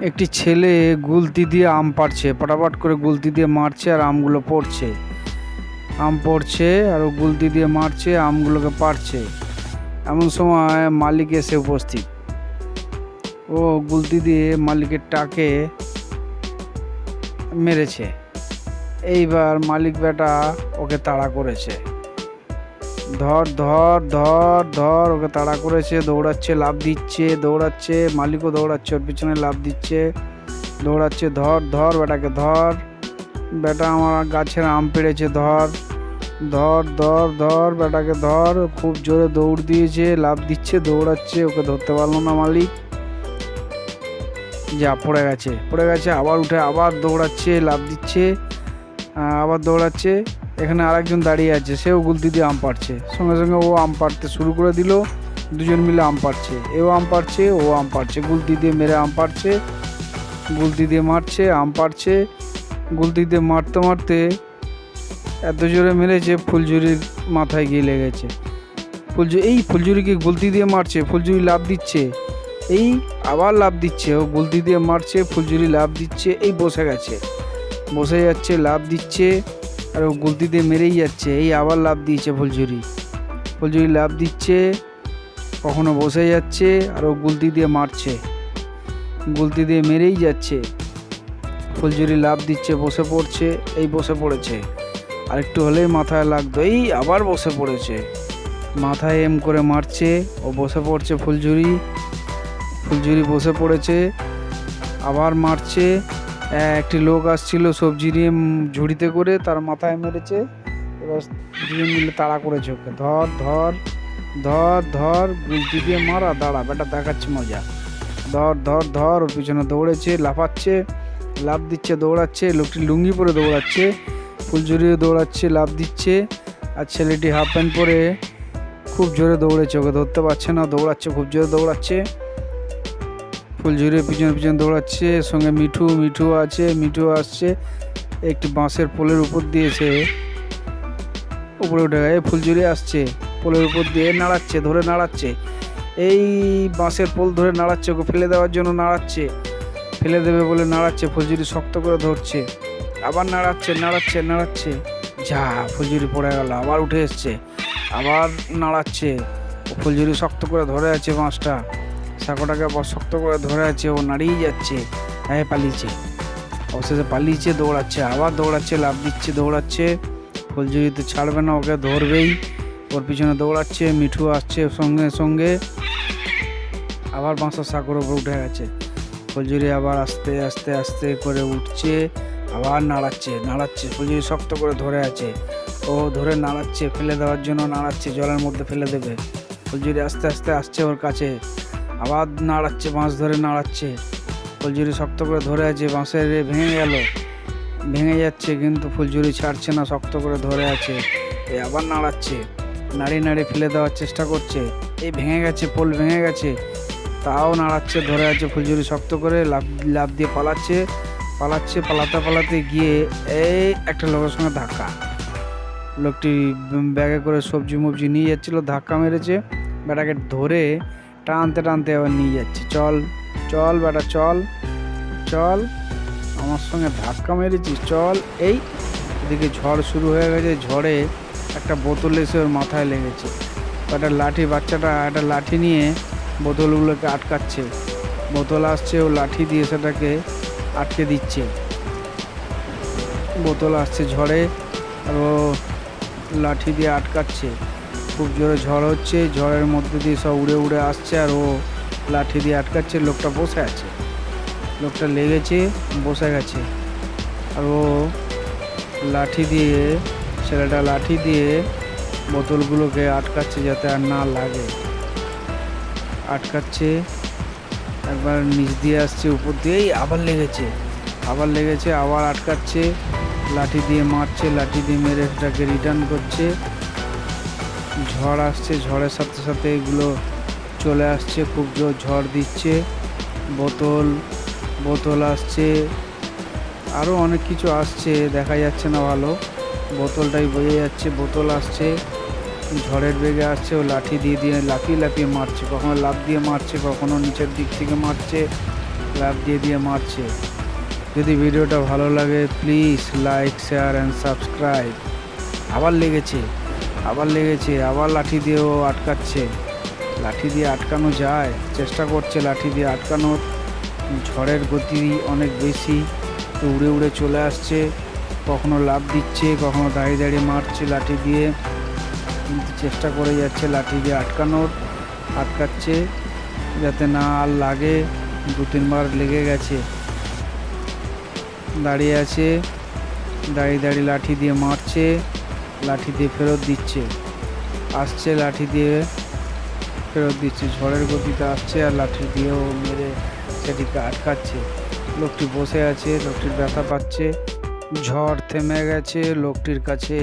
একটি ছেলে গুলতি দিয়ে আম পাড়ছে পটাপট করে গুলতি দিয়ে মারছে আর আমগুলো পড়ছে। আম পড়ছে আর ও গুলতি দিয়ে মারছে, আমগুলোকে পাড়ছে। এমন সময় মালিক এসে উপস্থিত। ও গুলতি দিয়ে মালিকের টাকে মেরেছে। এইবার মালিক বেটা ওকে তাড়া করেছে। ধর ধর ধর ধর, ওকে তাড়া করেছে, দৌড়াচ্ছে লাভ দিচ্ছে, দৌড়াচ্ছে, মালিকও দৌড়াচ্ছে, ওর পিছনে লাভ দিচ্ছে, দৌড়াচ্ছে, ধর ধর, বেটাকে ধর, বেটা আমার গাছের আম পেড়েছে, ধর ধর ধর ধর, বেটাকে ধর, খুব জোরে দৌড় দিয়েছে লাভ দিচ্ছে, দৌড়াচ্ছে, ওকে ধরতে পারল না মালিক, যা, পড়ে গেছে পড়ে গেছে, আবার উঠে আবার দৌড়াচ্ছে লাভ দিচ্ছে আবার দৌড়াচ্ছে এখানে আরেকজন দাঁড়িয়ে আছে, সেও গুলতি দিয়ে আম পাড়ছে। সঙ্গে সঙ্গে ও আম পাড়তে শুরু করে দিল, দুজন মিলে আম পাড়ছে। এও আম পাড়ছে, ও আম পাড়ছে। গুলতি দিয়ে মেরে আম পাড়ছে, গুলতি দিয়ে মারছে, আম পাড়ছে। গুলতি দিয়ে মারতে মারতে এত জোরে মেরেছে, ফুলঝুরির মাথায় গিয়ে লেগেছে ফুলঝুরি এই ফুলঝুরিকে গুলতি দিয়ে মারছে? ফুলঝুরি লাভ দিচ্ছে। এই আবার লাভ দিচ্ছে। ও গুলতি দিয়ে মারছে, ফুলঝুরি লাভ দিচ্ছে, এই বসে গেছে। বসে যাচ্ছে লাভ দিচ্ছে। আর ও গুলতি দিয়ে মেরেই যাচ্ছে। এই আবার লাভ দিয়েছে ফুলঝুরি। ফুলঝুরি লাভ দিচ্ছে, কখনো বসে যাচ্ছে, আর ও গুলতি দিয়ে মারছে। গুলতি দিয়ে মেরেই যাচ্ছে। ফুলঝুরি লাভ দিচ্ছে, বসে পড়ছে, এই বসে পড়েছে। আর একটু হলেই মাথায় লাগতো, এই আবার বসে পড়েছে। মাথায় এম করে মারছে, ও বসে পড়ছে ফুলঝুরি। ফুলঝুরি বসে পড়েছে, আবার মারছে। একটি লোক আসছিল সবজি নিয়ে ঝুড়িতে করে তার মাথায় মেরেছে। এবার দুজন মিলে তাড়া করেছে ওকে। ধর ধর ধর ধর গুলতি দিয়ে মারা দাঁড়া, বেটা দেখাচ্ছে মজা। ধর ধর ধর, ওর পিছনে দৌড়েছে, লাফাচ্ছে লাভ দিচ্ছে, দৌড়াচ্ছে, লোকটি লুঙ্গি পরে দৌড়াচ্ছে ফুলঝুরিও দৌড়াচ্ছে লাভ দিচ্ছে আর ছেলেটি হাফ প্যান্ট পরে খুব জোরে দৌড়েছে। ওকে ধরতে পারছে না, দৌড়াচ্ছে, খুব জোরে দৌড়াচ্ছে। ফুলঝুরি পিছন পিছনে দৌড়াচ্ছে, সঙ্গে মিঠু মিঠু আছে মিঠু আসছে। একটি বাঁশের পোলের উপর দিয়েছে। উপরে উঠে গেছে ফুলঝুরি আসছে, পোলের উপর দিয়ে নাড়াচ্ছে, ধরে নাড়াচ্ছে। এই বাঁশের পোল ধরে নাড়াচ্ছে, ওকে ফেলে দেওয়ার জন্য নাড়াচ্ছে। ফেলে দেবে বলে নাড়াচ্ছে, ফুলঝুরি শক্ত করে ধরছে। আবার নাড়াচ্ছে নাড়াচ্ছে নাড়াচ্ছে। যা, ফুলঝুরি পড়ে গেল, আবার উঠে এসছে, আবার নাড়াচ্ছে। ফুলঝুরি শক্ত করে ধরে আছে বাঁশটা। সাঁকোটাকে শক্ত করে ধরে আছে, ও নাড়িয়ে যাচ্ছে হ্যাঁ পালিয়েছে। অবশেষে পালিয়েছে, দৌড়াচ্ছে, আবার দৌড়াচ্ছে লাভ দিচ্ছে, দৌড়াচ্ছে। ফুলঝুরিতে ছাড়বে না, ওকে ধরবেই। ওর পিছনে দৌড়াচ্ছে, মিঠু আসছে সঙ্গে সঙ্গে। আবার বাঁশের সাঁকোর উপর উঠে গেছে। ফুলঝুরি আবার আস্তে আস্তে আস্তে করে উঠছে, আবার নাড়াচ্ছে নাড়াচ্ছে ফুলঝুরি শক্ত করে ধরে আছে। ও ধরে নাড়াচ্ছে, ফেলে দেওয়ার জন্য নাড়াচ্ছে, জলের মধ্যে ফেলে দেবে। ফুলঝুরি আস্তে আস্তে আসছে ওর কাছে আবার নাড়াচ্ছে, বাঁশ ধরে নাড়াচ্ছে। ফুলঝুরি শক্ত করে ধরে আছে, বাঁশের ভেঙে গেল। ভেঙে যাচ্ছে কিন্তু ফুলঝুরি ছাড়ছে না, শক্ত করে ধরে আছে। এ আবার নাড়াচ্ছে, নাড়িয়ে নাড়িয়ে ফেলে দেওয়ার চেষ্টা করছে। এই ভেঙে গেছে, পোল ভেঙে গেছে। তাও নাড়াচ্ছে, ধরে আছে, ফুলঝুরি শক্ত করে লাভ লাভ দিয়ে পালাচ্ছে। পালাচ্ছে, পালাতে পালাতে গিয়ে এই একটা লোকের সঙ্গে ধাক্কা। লোকটি ব্যাগে করে সবজি মবজি নিয়ে যাচ্ছিল, ধাক্কা মেরেছে। বেটাকে ধরে টানতে টানতে আবার নিয়ে যাচ্ছে। চল চল বেটা, চল চল। আমার সঙ্গে ধাক্কা মেরেছিস, চল। এই, এদিকে ঝড় শুরু হয়ে গেছে, ঝড়ে একটা বোতল এসে ওর মাথায় লেগেছে। একটা লাঠি, বাচ্চাটা একটা লাঠি নিয়ে বোতলগুলোকে আটকাচ্ছে। বোতল আসছে, ও লাঠি দিয়ে সেটাকে আটকে দিচ্ছে। বোতল আসছে ঝড়ে, আর ও লাঠি দিয়ে আটকাচ্ছে। খুব জোরে ঝড় হচ্ছে, ঝড়ের মধ্যে দিয়ে সব উড়ে উড়ে আসছে আর ও লাঠি দিয়ে আটকাচ্ছে, লোকটা বসে আছে। লোকটা লেগেছে, বসে গেছে। আর ও লাঠি দিয়ে, ছেলেটা লাঠি দিয়ে বোতলগুলোকে আটকাচ্ছে যাতে আর না লাগে। আটকাচ্ছে, একবার নিচ দিয়ে আসছে, উপর দিয়েই আবার লেগেছে। আবার লেগেছে, আবার আটকাচ্ছে, লাঠি দিয়ে মারছে, লাঠি দিয়ে মেরে সেটাকে রিটার্ন করছে। ঝড় আসছে, ঝড়ের সাথে সাথে এগুলো চলে আসছে, খুব জোর ঝড় দিচ্ছে। বোতল বোতল আসছে। আরও অনেক কিছু আসছে, দেখা যাচ্ছে না ভালো। বোতলটাই বোঝা যাচ্ছে, বোতল আসছে। ঝড়ের বেগে আসছে, ও লাঠি দিয়ে দিয়ে লাফিয়ে লাফিয়ে মারছে, কখনো লাফ দিয়ে মারছে, কখনো নিচের দিক থেকে মারছে লাভ দিয়ে দিয়ে মারছে। যদি ভিডিওটা ভালো লাগে please like share and subscribe আবার লেগেছে। আবার লেগেছে, আবার লাঠি দিয়েও আটকাচ্ছে। লাঠি দিয়ে আটকানো যায়, চেষ্টা করছে লাঠি দিয়ে আটকানোর। ঝড়ের গতি অনেক বেশি উড়ে উড়ে চলে আসছে। কখনো লাভ দিচ্ছে, কখনো দাঁড়িয়ে দাঁড়িয়ে মারছে লাঠি দিয়ে। কিন্তু চেষ্টা করে যাচ্ছে লাঠি দিয়ে আটকানোর, আটকাচ্ছে যাতে না আর লাগে। দু তিনবার লেগে গেছে। দাঁড়িয়ে আছে, দাঁড়িয়ে দাঁড়িয়ে লাঠি দিয়ে মারছে। লাঠি দিয়ে ফেরত দিচ্ছে। আসছে, লাঠি দিয়ে ফেরত দিচ্ছে। ঝড়ের গতিতে আসছে আর লাঠি দিয়েও মেরে সেটিকে আটকাচ্ছে। লোকটি বসে আছে, লোকটির ব্যথা পাচ্ছে। ঝড় থেমে গেছে, লোকটির কাছে